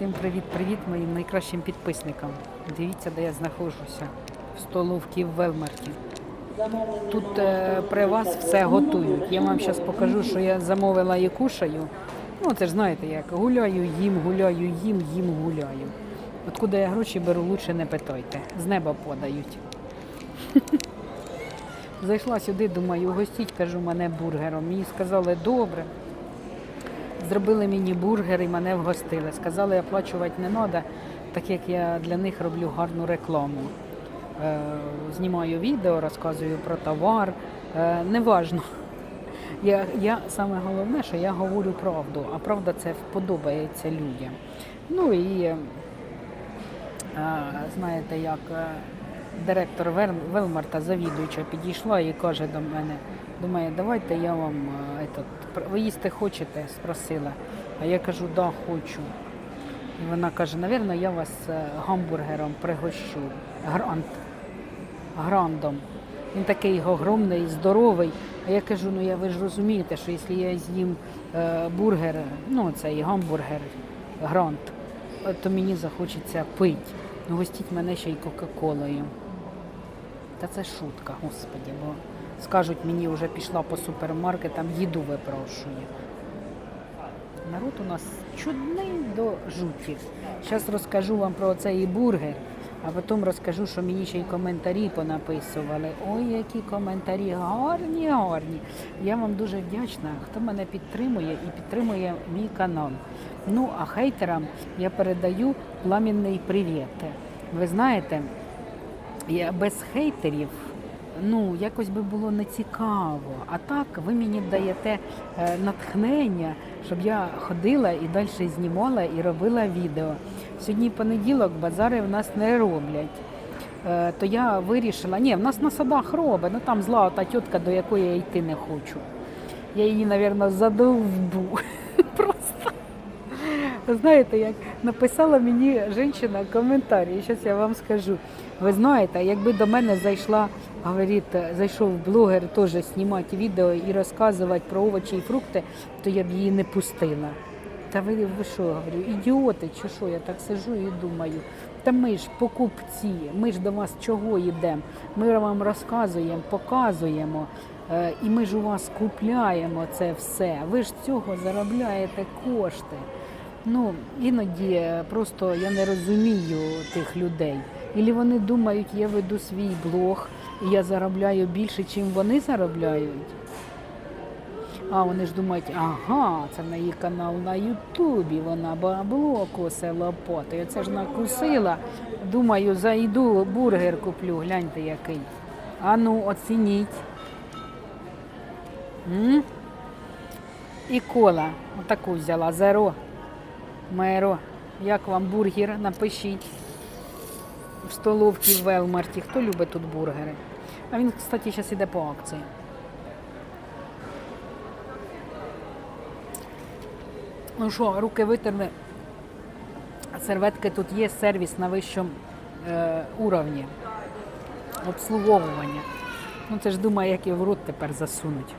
Всім привіт-привіт моїм найкращим підписникам. Дивіться, де я знаходжуся. В столовці в Велмарті. Тут е, при вас все готують. Я вам зараз покажу, що я замовила і кушаю. Ну, це ж знаєте як. Гуляю, їм, гуляю, їм, їм, гуляю. От куди я гроші беру, лучше не питайте. З неба подають. Зайшла сюди, думаю, гостіть, кажу, мене бургером. Мені сказали, добре. Зробили мені бургер і мене вгостили. Сказали, оплачувати не треба, так як я для них роблю гарну рекламу. Е, знімаю відео, розказую про товар. Е, неважно. Я, я саме головне, що я говорю правду, а правда це подобається людям. Ну і е, знаєте, як директор Велмарта, завідуюча, підійшла і каже до мене, думає, давайте я вам е, этот, ви їсти хочете? спросила. А я кажу, да, хочу. І вона каже, навірно, я вас е, гамбургером пригощу. Грант. Грандом. Він такий огромний, здоровий. А я кажу, ну я ви ж розумієте, що якщо я з'їм е, бургер, ну цей гамбургер, грант, то мені захочеться пити. Ну, гостіть мене ще й Кока-Колою. Та це шутка, господі, бо скажуть, мені вже пішла по супермаркетам, їду випрошую. Народ у нас чудний до жуті. Зараз розкажу вам про цей бургер, а потім розкажу, що мені ще й коментарі понаписували. Ой, які коментарі гарні, гарні. Я вам дуже вдячна, хто мене підтримує і підтримує мій канал. Ну, а хейтерам я передаю пламінний привіт. Ви знаєте, я без хейтерів. Ну, якось би було не цікаво. А так ви мені даєте е, натхнення, щоб я ходила і далі знімала і робила відео. Сьогодні понеділок базари в нас не роблять. Е, то я вирішила, ні, в нас на садах робить, ну там зла та тітка, до якої я йти не хочу. Я її, мабуть, задовбу. Просто. Знаєте, як написала мені жінка коментар, і зараз я вам скажу. Ви знаєте, якби до мене зайшла, говорить, зайшов блогер теж знімати відео і розказувати про овочі і фрукти, то я б її не пустила. Та ви, ви що, говорю, ідіоти, чи що? Я так сижу і думаю. Та ми ж покупці, ми ж до вас чого йдемо? Ми вам розказуємо, показуємо, і ми ж у вас купляємо це все. Ви ж цього заробляєте кошти. Ну, іноді е, просто я не розумію тих людей. Ілі вони думають, я веду свій блог я заробляю більше, чим вони заробляють. А вони ж думають, ага, це на її канал на Ютубі, вона бабло косе лопатою. Це ж накусила. Думаю, зайду, бургер куплю, гляньте який. А ну, оцініть. М? І кола. Отаку взяла. Зеро. Меро. Як вам бургер? Напишіть. В столовці в Велмарті. Хто любить тут бургери? А він, кстати, зараз іде по акції. Ну що, руки витерли. Серветки тут є сервіс на вищому е, уровні. Обслуговування. Ну це ж думаю, як його в рот тепер засунуть.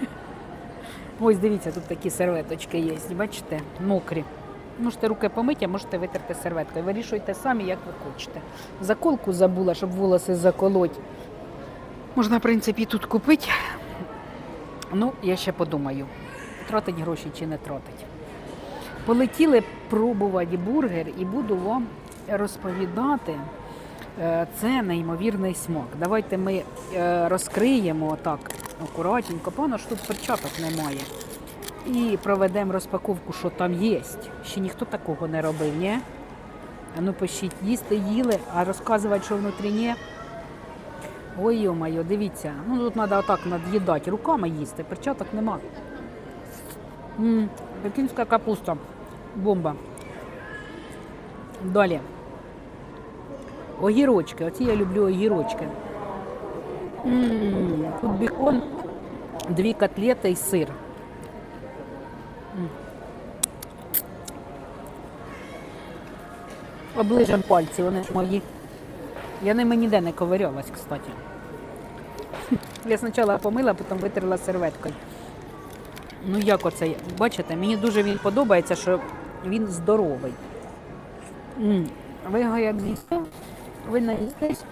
Ось дивіться, тут такі серветочки є. Бачите, мокрі. Можете руки помити, а можете витерти серветкою. Вирішуйте самі, як ви хочете. Заколку забула, щоб волоси заколоть. Можна, в принципі, тут купити. Ну, я ще подумаю, тратить гроші чи не тратить. Полетіли пробувати бургер і буду вам розповідати. Е, Це неймовірний смак. Давайте ми е, розкриємо так акуратненько. Певно, що тут перчаток немає. І проведемо розпаковку, що там є. Ще ніхто такого не робив, ні? Ну пишіть, їсти їли, а розказувати, що внутрі ні. Ой, йо-моє, дивіться. Ну тут треба отак над'їдати, руками їсти, перчаток нема. М, Пекінська капуста. Бомба. Далі. Огірочки. Оці я люблю огірочки. М, Тут бікон, дві котлети і сир. Оближем пальці, вони ж мої. Я ними ніде не ковирялась, кстати. Я спочатку помила, потім витерла серветкою. Ну як оце? Бачите, мені дуже він подобається, що він здоровий. Ви його як з'їсте, ви наїстесь,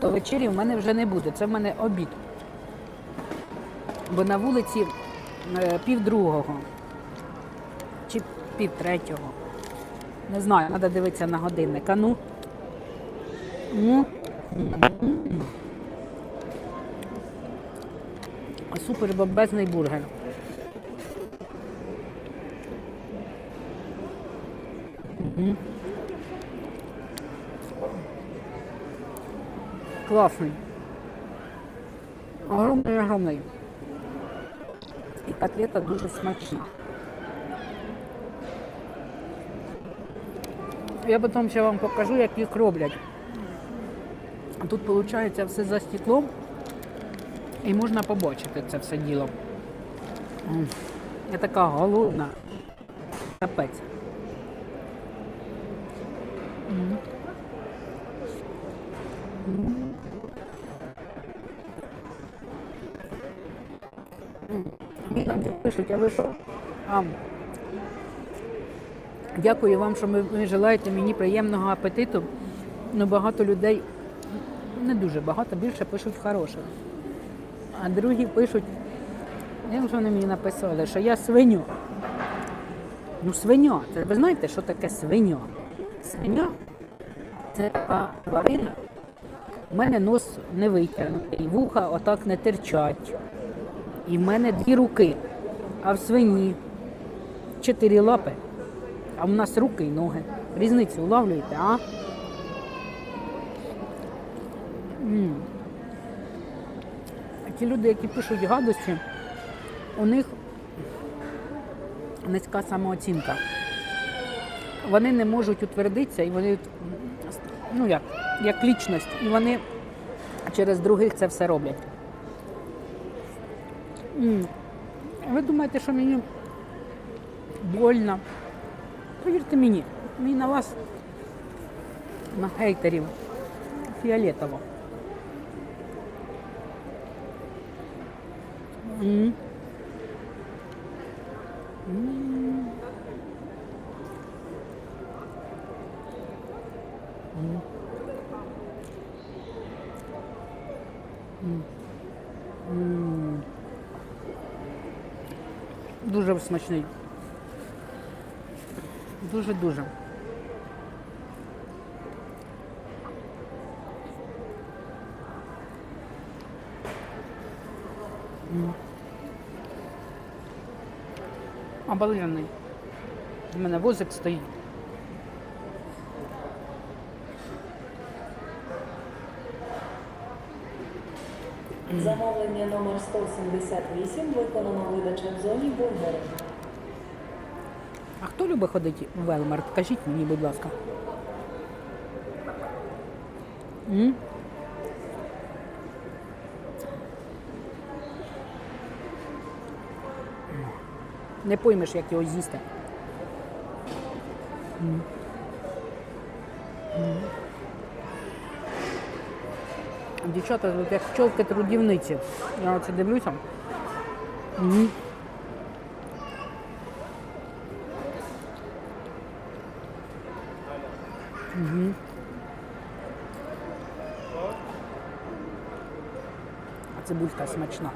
то вечері в мене вже не буде. Це в мене обід. Бо на вулиці е, пів другого чи пів третього. Не знаю, треба дивитися на годинник. А ну. Ну. Супер бомбезний бургер. Класний. Огромний, огромний. І котлета дуже смачна. Я потім ще вам покажу, як їх роблять. Тут виходить все за стеклом і можна побачити це все діло. Я така голодна. Капець. Мені там пишуть, а ви що? Дякую вам, що ви, желаєте мені приємного апетиту. Ну, багато людей, не дуже багато, більше пишуть хороше. А другі пишуть, як вони мені написали, що я свиню. Ну, свиня. Це ви знаєте, що таке свиня? Свиня це тварина. У мене нос не витягнутий, вуха отак не терчать. І в мене дві руки, а в свині чотири лапи. А в нас руки і ноги. Різницю улавлюєте, а? М. Ті люди, які пишуть гадості, у них низька самооцінка. Вони не можуть утвердитися і вони, ну як, як лічність, і вони через других це все роблять. Ви думаєте, що мені больно? Повірте мені, мені на вас, на хейтерів, фіолетово. М. М. М. М. М. Дуже смачний. Дуже-дуже. М. У мене возик стоїть. Замовлення номер 178 виконано видача в зоні бургеру. А хто любить ходити в Велмарт? Кажіть мені, будь ласка. М? Не поймеш, як його з'їсти. М. М. Дівчата, як пчолки трудівниці. Я оце дивлюся. М. А цибулька смачна.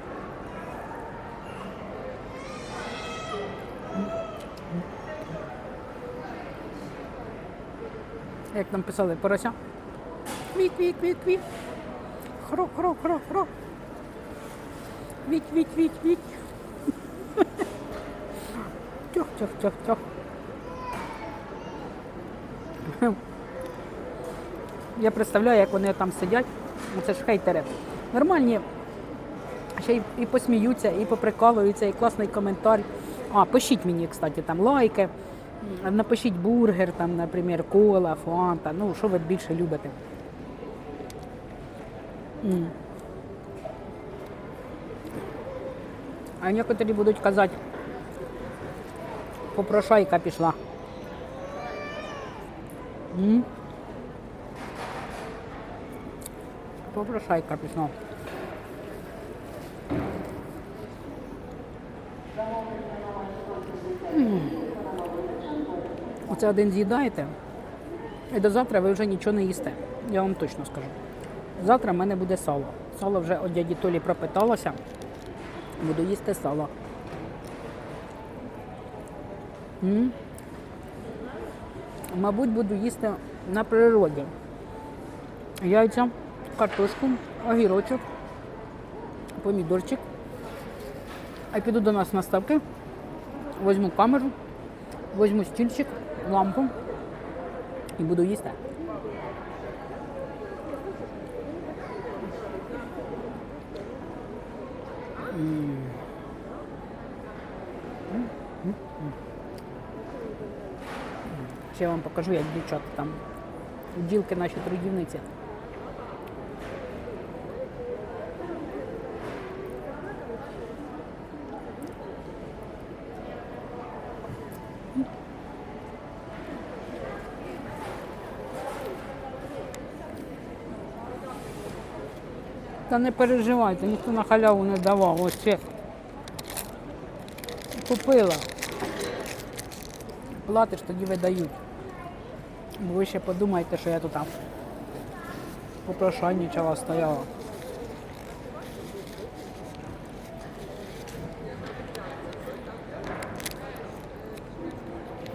Як нам писали, порося. Квік, квік, квік, квік. Хро, хро, хро, хро. Віть, віть, віть, віть. Тьох, тьох, тьох, тьох. Я представляю, як вони там сидять. Ну, Це ж хейтери. Нормальні. Ще й, і посміються, і поприкалуються, і класний коментар. А, пишіть мені, кстати, там лайки. Напишіть бургер, там, наприклад, кола, фанта. Ну, що ви більше любите. А некоторі будуть казати, попрошайка пішла. М? Попрошайка пішла. Оце один з'їдаєте, і до завтра ви вже нічого не їсте. Я вам точно скажу. Завтра в мене буде сало. Сало вже від дяді Толі пропиталося. Буду їсти сало. М. Мабуть, буду їсти на природі. Яйця, картошку, огірочок, помідорчик. А піду до нас на ставки, візьму камеру, візьму стільчик, лампу і буду їсти. Ще я вам покажу, як дівчата там. Ділки наші трудівниці. Та не переживайте, ніхто на халяву не давав. Ось ще купила. Платиш, тоді видають. Ви ще подумайте, що я тут там попрошайничала, стояла.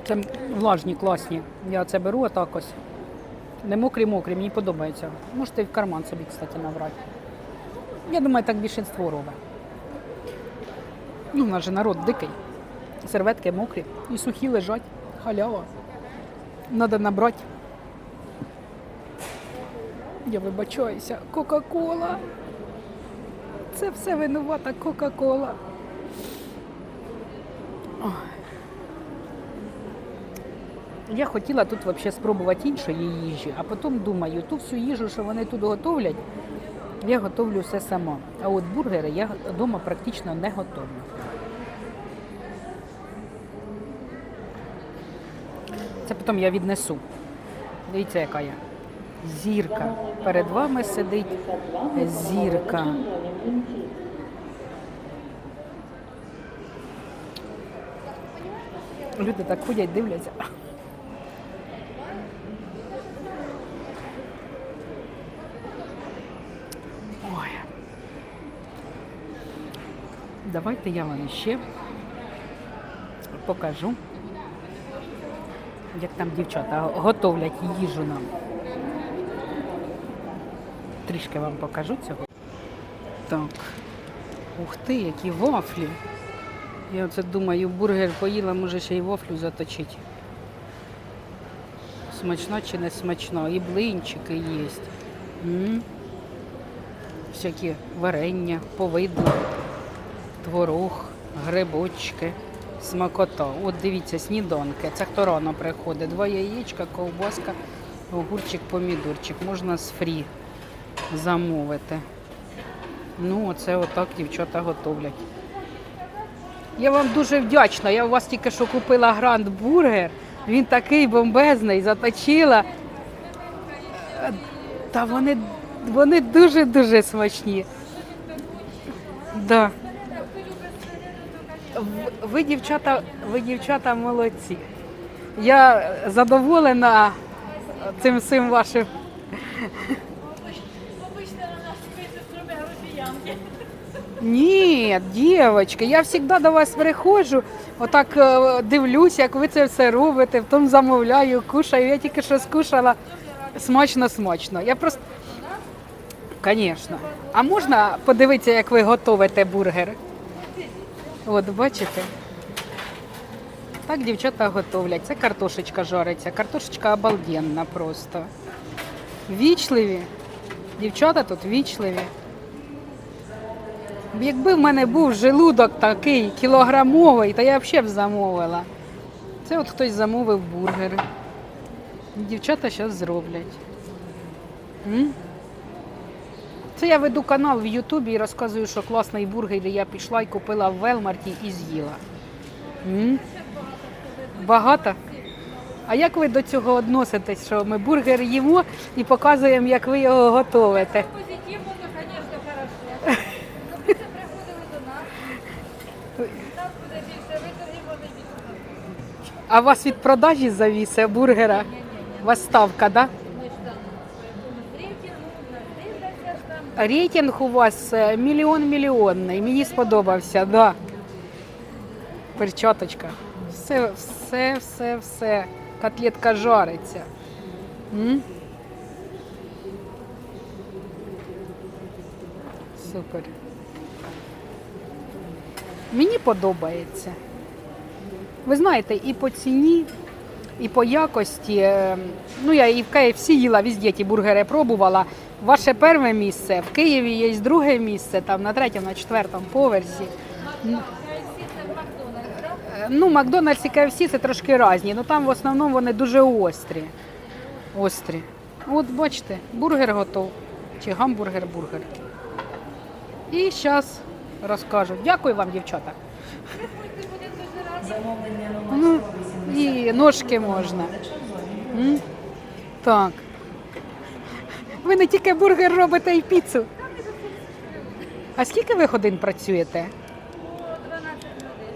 Це влажні, класні. Я це беру отак ось. Не мокрі-мокрі, мені подобається. Можете в карман собі, кстати, набрати. Я думаю, так більшинство робить. Ну, у нас же народ дикий. Серветки мокрі і сухі лежать. Халява. Надо набрати. Я вибачаюся. Кока-кола. Це все винувата Кока-кола. Я хотіла тут взагалі спробувати іншої їжі, а потім думаю, ту всю їжу, що вони тут готовлять, я готовлю все сама. А от бургери я вдома практично не готовлю. Це потім я віднесу. Дивіться, яка я. Зірка. Перед вами сидить зірка. Люди так ходять, дивляться. Давайте я вам ще покажу, як там дівчата готовлять їжу нам. Трішки вам покажу цього. Так. Ух ти, які вафлі. Я оце думаю, бургер поїла, може ще й вафлю заточити. Смачно чи не смачно. І блинчики є. М. Всякі варення, повидло, творог, грибочки, смакота. От дивіться, сніданки. Це хто рано приходить. Два яєчка, ковбаска, огурчик, помідорчик. Можна з фрі замовити. Ну, оце отак дівчата готовлять. Я вам дуже вдячна. Я у вас тільки що купила гранд бургер. Він такий бомбезний, заточила. Та вони, вони дуже-дуже смачні. Да. Ви, дівчата, ви, дівчата, молодці. Я задоволена цим всім вашим. Ні, дівчатки, я завжди до вас приходжу, отак е, дивлюсь, як ви це все робите, потім замовляю, кушаю. Я тільки що скушала смачно, смачно. Я просто. Звісно. А можна подивитися, як ви готуєте бургер? От, бачите? Так дівчата готовлять. Це картошечка жариться. Картошечка обалденна просто. Вічливі. Дівчата тут вічливі. Якби в мене був желудок такий кілограмовий, то я взагалі б замовила. Це от хтось замовив бургери. Дівчата зараз зроблять. Це я веду канал в Ютубі і розказую, що класний бургер я пішла і купила в Велмарті і з'їла. М? Багато? А як ви до цього відноситесь, що ми бургер їмо і показуємо, як ви його готуєте? Позитивно, то, хорошо. Ну, це приходили до нас. Буде більше виторгів, вони більше. А вас від продажі завіси бургера? У вас ставка, да? Ми ж там е, рейтинг, дивляться ж там. Рейтинг у вас е, мільйон мільйонний. Мені сподобався, да. Перчаточка. Все, все, все, все. Котлетка жариться. М? Супер. Мені подобається. Ви знаєте, і по ціні, і по якості. е, Ну, я і в KFC їла, везде ті бургери пробувала. Ваше перше місце, в Києві є друге місце, там на третьому, на четвертому поверсі. Ну, Макдональдс і KFC це трошки різні, але там в основному вони дуже острі. Острі. От бачите, бургер готов. Чи гамбургер-бургер. І зараз розкажу. Дякую вам, дівчата. Ну, і ножки можна. Так. Ви не тільки бургер робите і піцу. А скільки ви годин працюєте? 12 людей.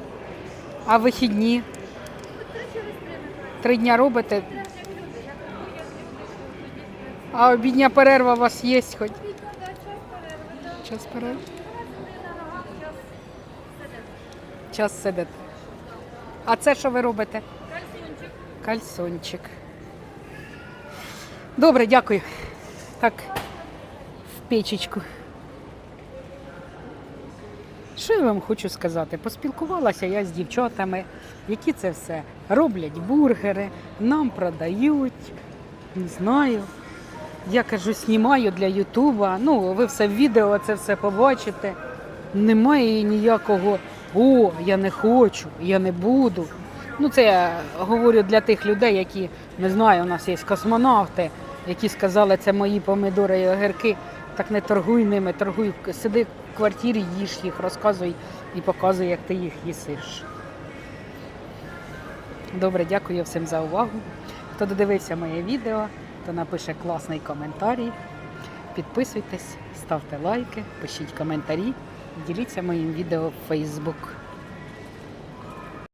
А вихідні? Три дня робите? А обідня перерва у вас є хоч? Час перерви, так. Час сидите. А це що ви робите? Кальсіончик. Кальсончик. Добре, дякую. Так, в печечку. Що я вам хочу сказати? Поспілкувалася я з дівчатами, які це все роблять бургери, нам продають. Не знаю. Я кажу, знімаю для Ютуба. Ну, ви все в відео це все побачите. Немає ніякого о, я не хочу, я не буду. Ну, це я говорю для тих людей, які не знаю, у нас є космонавти, які сказали, це мої помидори і огірки. Так не торгуй ними, торгуй, сиди в квартирі, їж їх, розказуй і показуй, як ти їх їсиш. Добре, дякую всім за увагу. Хто додивився моє відео, то напише класний коментарій. Підписуйтесь, ставте лайки, пишіть коментарі, діліться моїм відео в Facebook.